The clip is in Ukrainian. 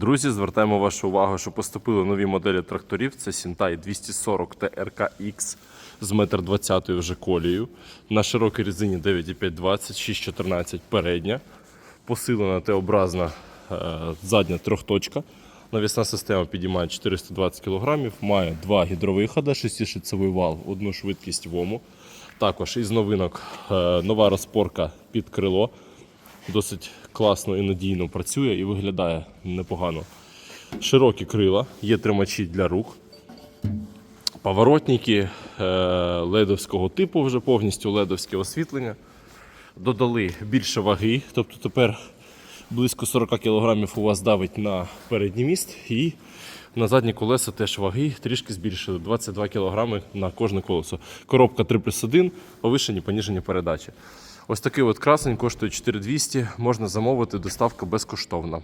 Друзі, звертаємо вашу увагу, що поступили нові моделі тракторів. Це Сінтай 240 TRKX з 1,20 м вже колією. На широкій резині 9,520, 6,14 передня. Посилена Т-образна е, задня трьохточка. Навісна система підіймає 420 кг, має два гідровиходи, шестишицевий вал, одну швидкість ВОМу. Також із новинок е, нова розпорка під крило. Досить класно і надійно працює і виглядає непогано. Широкі крила, є тримачі для рук. Поворотники е, ледовського типу, вже повністю ледовське освітлення. Додали більше ваги, тобто тепер близько 40 кг у вас давить на передній міст і на задні колеса теж ваги трішки збільшили 22 кг на кожне колесо. Коробка 3 плюс 1, повишені, поніжені передачі. Ось такий от красень коштує 4200, можна замовити, доставка безкоштовна.